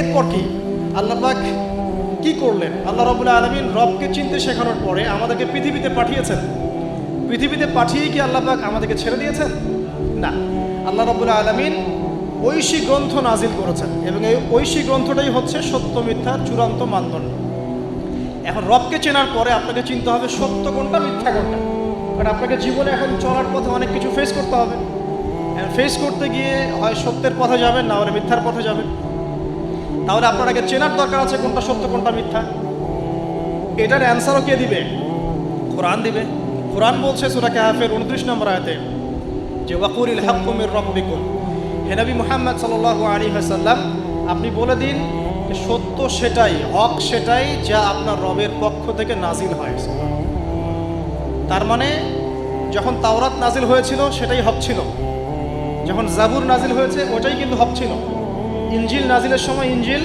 এরপর কি? আল্লাহ পাক কি করলেন? আল্লাহ রবুল্লা আলমিন রবকে চিনতে শেখানোর পরে আমাদেরকে পৃথিবীতে পাঠিয়েছেন। পৃথিবীতে পাঠিয়েই কি আল্লাহ পাক আমাদেরকে ছেড়ে দিয়েছেন? না। আল্লাহ রবুল্লা আলমিন ঐশী গ্রন্থ নাজিল করেছেন এবং এই ঐশী গ্রন্থটাই হচ্ছে সত্য মিথ্যার চূড়ান্ত মানদণ্ড। এখন রবকে চেনার পরে আপনাকে চিনতে হবে সত্য কোনটা, মিথ্যা কোনটা। কারণ আপনাকে জীবনে এখন চলার পথে অনেক কিছু ফেস করতে হবে। ফেস করতে গিয়ে হয় সত্যের পথে যাবেন, না হলে মিথ্যার পথে যাবেন। তাহলে আপনার আগে চেনার দরকার আছে কোনটা সত্য, কোনটা মিথ্যা? এটার অ্যান্সারও কে দিবে? কোরআন দিবে। কোরআন বলছে সুরা কাহাফের উনত্রিশ নম্বর আয়তে, যে ওয়াকুরিল হাক্কুমির রব্বিকুম। হে নবী মুহাম্মদ সাল্লাল্লাহু আলাইহি ওয়াসাল্লাম, আপনি বলে দিন সত্য সেটাই, হক সেটাই যা আপনার রবের পক্ষ থেকে নাজিল হয়। তার মানে যখন তাওরাত নাজিল হয়েছিল, সেটাই হক ছিল। যখন জাবুর নাজিল হয়েছে, ওটাই কিন্তু হক ছিল। ইঞ্জিল নাজিলের সময় ইঞ্জিল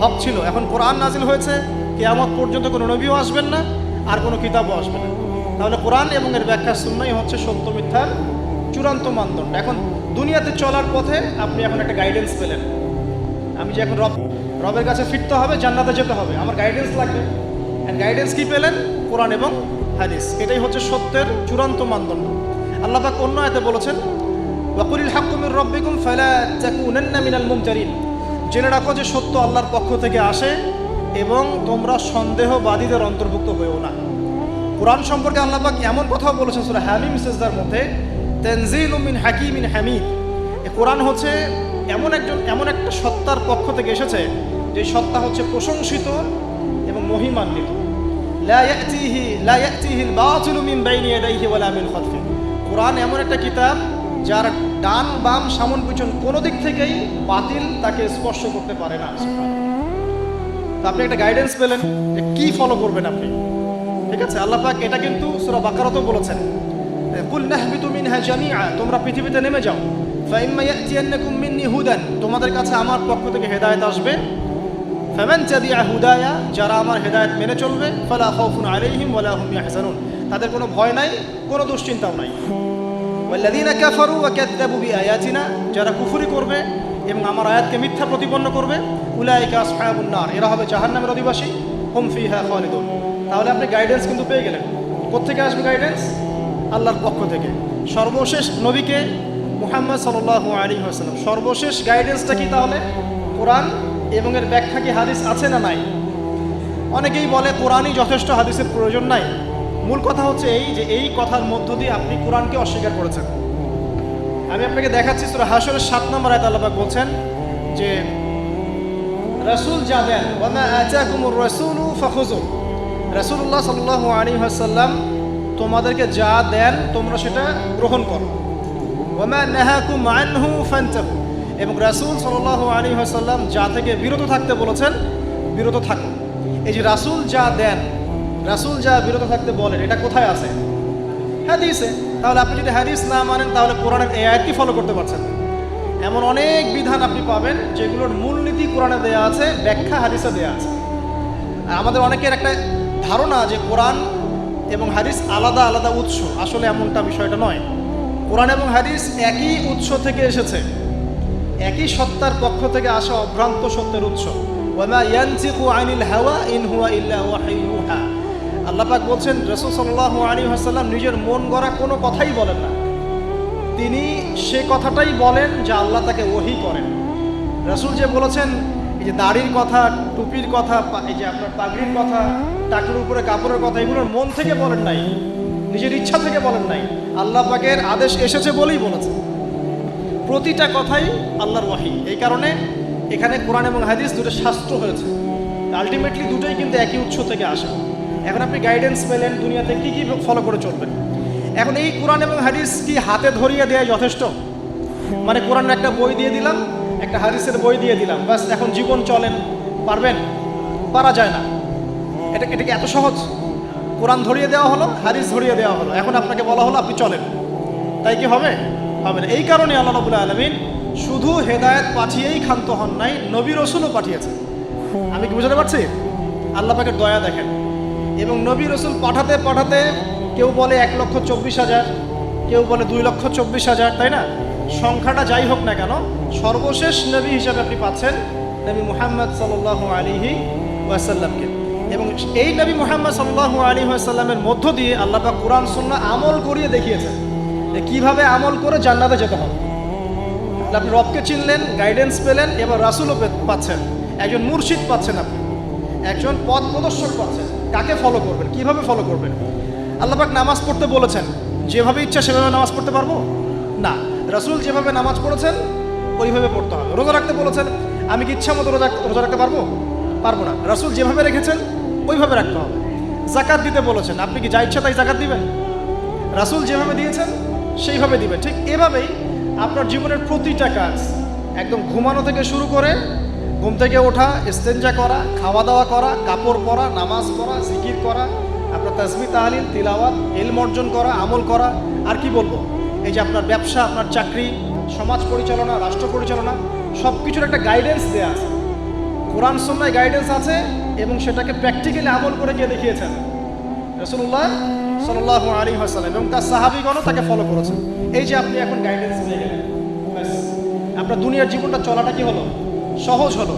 হক ছিল। এখন কোরআন নাজিল হয়েছে, কেয়ামত পর্যন্ত কোনো নবীও আসবেন না, আর কোনো কিতাবও আসবে না। তাহলে কোরআন এবং এর ব্যাখ্যা শূন্যই হচ্ছে সত্য মিথ্যার চূড়ান্ত মানদণ্ড। এখন দুনিয়াতে চলার পথে আপনি এখন একটা গাইডেন্স পেলেন। আমি যে এখন রব, রবের কাছে ফিরতে হবে, জান্নাতে যেতে হবে। আমার গাইডেন্স লাগবে। গাইডেন্স কি পেলেন? কোরআন এবং হাদিস। এটাই হচ্ছে সত্যের চূড়ান্ত মানদণ্ড। আল্লাহ পাক অন্য আয়তে বলেছেন ওয়াকুরিল হাক্কুমির রব্বিকুম ফালা তাকুনান্না মিনাল মুমতারিন জেনে রাখো যে সত্য আল্লাহর পক্ষ থেকে আসে এবং তোমরা সন্দেহবাদীদের অন্তর্ভুক্ত হয়েও না। কোরআন সম্পর্কে আল্লাহ পাক এমন কথাও বলেছেন সূরা হামিম সেজদার মধ্যে, তানজিলুম মিন হাকিমিন হামিদ। এ কোরআন হচ্ছে এমন একজন, এমন একটা সত্তার পক্ষ থেকে এসেছে, যে সত্তা হচ্ছে প্রশংসিত এবং মহিমান্বিত। মিন মিন কোরআন এমন একটা কিতাব যার ডান বাম সামন পিছন কোনো দিক থেকেই বাতিল তাকে স্পর্শ করতে পারে না। আপনি একটা গাইডেন্স পেলেন যে কি ফলো করবেন আপনি। ঠিক আছে? আল্লাহ পাক এটা কিন্তু সূরা বাকারাতেও বলেছেন। কুল নাহবিতু মিনহা জামিআ, তোমরা পৃথিবীতে নেমে যাও। ফাইম্মা ইয়াতিয়ান্নাকুম মিন্নি হুদান, তোমাদের কাছে আমার পক্ষ থেকে হেদায়েত আসবে। ফামান তাবিআ হুদায়া, যারা আমার হেদায়েত মেনে চলবে, ফালা খাউফুন আলাইহিম ওয়ালা হুম ইয়াহজানুন। তাদের কোনো ভয় নাই, কোনো দুশ্চিন্তাও নাই। ওয়াল্লাযীনা কাফারু ওয়া কাযযাবু বিআয়াতিনা যারা কুফরি করবে এবং আমার আয়াতকে মিথ্যা প্রতিপন্ন করবে, উলাইকা আসহাবুন নার। এরা হবে জাহান্নামের অধিবাসী, হুম ফিহা খালিদুন। তাহলে আপনি গাইডেন্স কিন্তু পেয়ে গেলেন। কোত্থেকে আসবে গাইডেন্স আল্লাহর পক্ষ থেকে। সর্বশেষ নবীকে মুহাম্মদ সাল্লাল্লাহু আলাইহি ওয়াসাল্লাম। সর্বশেষ গাইডেন্সটা কি তাহলে? কোরআন এবং এর ব্যাখ্যা কি হাদিস আছে না নাই? অনেকেই বলে কোরআনই যথেষ্ট, হাদিসের প্রয়োজন নাই। মূল কথা হচ্ছে এই যে এই কথার মধ্য দিয়ে আপনি কোরআনকে অস্বীকার করেছেন। আমি আপনাকে দেখাচ্ছি সুরা হাসরের সাত নম্বর আয়াত আল্লাহ বলছেন যে, রাসূল যা দেন, ওয়ামা আতাকুমুর রাসূলু ফাখুযু রাসূলুল্লাহ সাল্লাল্লাহু আলাইহি ওয়াসাল্লাম তোমাদেরকে যা দেন, তোমরা সেটা গ্রহণ করো। ওয়ামা নাহাকুম আনহু ফান্তাহু। এবং রাসূল সাল্লাল্লাহু আলাইহি ওয়াসাল্লাম যা থেকে বিরত থাকতে বলেছেন, বিরত থাকো। এই যে রাসূল যা দেন রাসূল যা বিরত থাকতে বলেন, এটা কোথায় আছে? হাদিসে। তাহলে আপনি যদি হাদিস না মানেন, তাহলে কোরআনের এই আয়াতটি ফলো করতে পারছেন। এমন অনেক বিধান আপনি পাবেন, যেগুলোর মূলনীতি কোরআনে দেয়া আছে, ব্যাখ্যা হাদিসে দেয়া আছে। আর আমাদের অনেকের একটা ধারণা যে কোরআন এবং হাদিস আলাদা আলাদা উৎস, আসলে এমনটা বিষয়টা নয়। কোরআন এবং হাদিস একই উৎস থেকে এসেছে। একই সত্তার পক্ষ থেকে আসা অভ্রান্ত সত্যের উৎস। ওয়ামা ইয়ানতিকু আনিল হাওয়া ইন হুয়া ইল্লা ওয়াহয়ুন ইউহা আল্লাহ পাক বলছেন, রাসূল সাল্লাল্লাহু আলাইহি ওয়াসাল্লাম নিজের মন গড়া কোনো কথাই বলেন না। তিনি সে কথাটাই বলেন যা আল্লাহ তাকে ওহি করেন। রাসূল যে বলেছেন, এই যে দাড়ির কথা, টুপির কথা এই যে আপনার পাগড়ির কথা, টাকুর উপরে কাপড়ের কথা এগুলোর মন থেকে বলেন নাই। নিজের ইচ্ছা থেকে বলেন নাই। আল্লাহ পাকের আদেশ এসেছে বলেই বলেছেন। প্রতিটা কথাই আল্লাহর ওয়াহি এই কারণে এখানে কোরআন এবং হাদিস দুটো শাস্ত্র হয়েছে। আলটিমেটলি দুটোই কিন্তু একই উৎস থেকে আসে। এখন আপনি গাইডেন্স পেলেন দুনিয়াতে কী কী ফলো করে চলবেন? এখন এই কোরআন এবং হাদিস কি হাতে ধরিয়ে দেওয়া যথেষ্ট? মানে কোরআনের একটা বই দিয়ে দিলাম, একটা হাদিসের বই দিয়ে দিলাম, ব্যাস, এখন জীবন চলেন, পারবেন? পারা যায় না। এটা এটা কি এত সহজ? কোরআন ধরিয়ে দেওয়া হলো, হাদিস ধরিয়ে দেওয়া হলো। এখন আপনাকে বলা হলো, আপনি চলেন। তাই কি হবে? হবে না। এই কারণে আল্লাহ রবুল্লা আলমিন শুধু হেদায়েত পাঠিয়েই ক্ষান্ত হন নাই, নবী রসুলও পাঠিয়েছেন। আমি কি বুঝতে পারছি? আল্লাহ পাকের দয়া দেখেন। এবং নবী রসুল পাঠাতে পাঠাতে কেউ বলে এক লক্ষ চব্বিশ হাজার, কেউ বলে দুই লক্ষ চব্বিশ হাজার, তাই না? সংখ্যাটা যাই হোক না কেন, সর্বশেষ নবী হিসাবে আপনি পাচ্ছেন নবী মুহাম্মদ সাল্লাহ আলিহি ওয়াসাল্লামকে। এবং এই নবী মুহাম্মদ সাল্লাহ আলী ওয়াসাল্লামের মধ্য দিয়ে আল্লাহ কোরআন, সুন্নাহ আমল করিয়ে দেখিয়েছেন যে কীভাবে আমল করে জান্নাতে যেতে হবে। আপনি রবকে চিনলেন গাইডেন্স পেলেন, এবার রাসুলও পাচ্ছেন। একজন মুর্শিদ পাচ্ছেন আপনি। একজন পথ প্রদর্শক পাচ্ছেন। কাকে ফলো করবেন? কীভাবে ফলো করবেন? আল্লাপাক নামাজ পড়তে বলেছেন, যেভাবে ইচ্ছা সেভাবে নামাজ পড়তে পারব? না, রাসুল যেভাবে নামাজ পড়েছেন, ওইভাবে পড়তে হবে। রোজা রাখতে বলেছেন, আমি কি ইচ্ছা মতো রোজা রোজা রাখতে পারব? পারব না। রাসুল যেভাবে রেখেছেন, ওইভাবে রাখতে হবে। জাকাত দিতে বলেছেন, আপনি কি যা ইচ্ছা তাই জাকাত দিবেন? রাসুল যেভাবে দিয়েছেন, সেইভাবে দিবেন। ঠিক এভাবেই আপনার জীবনের প্রতিটা কাজ একদম ঘুমানো থেকে শুরু করে ঘুম থেকে ওঠা, ইস্তেঞ্জা করা খাওয়া দাওয়া করা, কাপড় পরা, নামাজ পড়া, জিকির করা, আপনার তাসমি তাহলিল, তিলাওয়াত এলম অর্জন করা, আমল করা, আর কি বলব? এই যে আপনার ব্যবসা, আপনার চাকরি, সমাজ পরিচালনা, রাষ্ট্র পরিচালনা সব কিছুর একটা গাইডেন্স দেওয়া আছে। কোরআন সন্ন্যায় গাইডেন্স আছে এবং সেটাকে প্র্যাকটিক্যালি আমল করে গিয়ে দেখিয়েছেন। রসুল্লাহ সাল্লাহ আলী হাসালাম এবং তার সাহাবিগণও তাকে ফলো করেছেন। এই যে আপনি এখন গাইডেন্স পেয়ে গেলেন। আপনার দুনিয়ার জীবনটা চলাটা কি হলো? সহজ হলো।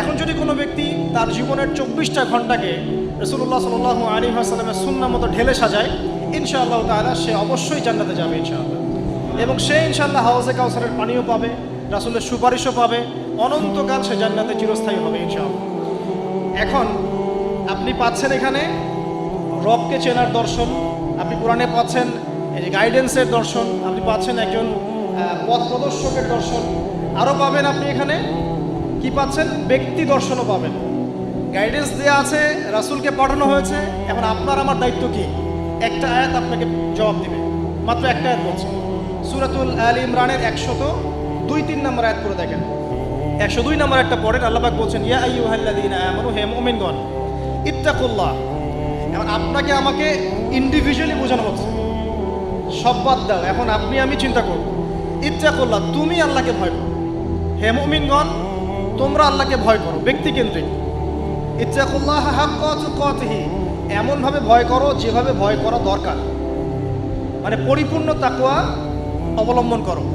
এখন যদি কোনো ব্যক্তি তার জীবনের চব্বিশটা ঘন্টাকে রসুল্লাহ সাল্লাহ আলী হাসালামের সুন্না মতো ঢেলে সাজায়, ইনশাআল্লাহ তাআলা সে অবশ্যই জান্নাতে যাবে ইনশাআল্লাহ। এবং সে ইনশাআল্লাহ হাউসে কাউসারের পানিও পাবে, রাসুলের সুপারিশও পাবে, অনন্তকাল সে জান্নাতে চিরস্থায়ী হবে ইনশাআল্লাহ। এখন আপনি পাচ্ছেন এখানে রবকে চেনার দর্শন, আপনি কোরআনে পাচ্ছেন এই যে গাইডেন্সের দর্শন, আপনি পাচ্ছেন একজন পথ প্রদর্শকের দর্শন আরও পাবেন আপনি এখানে। কি পাচ্ছেন? ব্যক্তি দর্শনও পাবেন। গাইডেন্স দেওয়া আছে, রাসূলকে পাঠানো হয়েছে, এখন আপনার আমার দায়িত্ব কি? একটা আয়াত আপনাকে জবাব দিবে। মাত্র একটা আয়াত বলছে। সুরাতুল আল ইমরানের একশত দুই তিন নম্বর আয়াত করে দেখেন। একশো দুই নম্বর একটা পড়েন আল্লাপাক বলছেন, ইয়া আইয়ুহাল্লাযীনা আমানু, হে মুমিনগণ ইত্তাকুল্লাহ। এখন আপনাকে আমাকে ইন্ডিভিজুয়ালি বোঝানো হচ্ছে। সব বাদ দাও, এখন আপনি আমি চিন্তা করব। ইত্তাকুল্লাহ, তুমি আল্লাহকে ভয় করো হে মুমিনগণ তোমরা আল্লাহকে ভয় করো, ব্যক্তিকেন্দ্রিক। ইত্তাকুল্লাহ হাক্কা তুকাতিহি, এমনভাবে ভয় করো যেভাবে ভয় করা দরকার। মানে পরিপূর্ণ তাকুয়া অবলম্বন করো।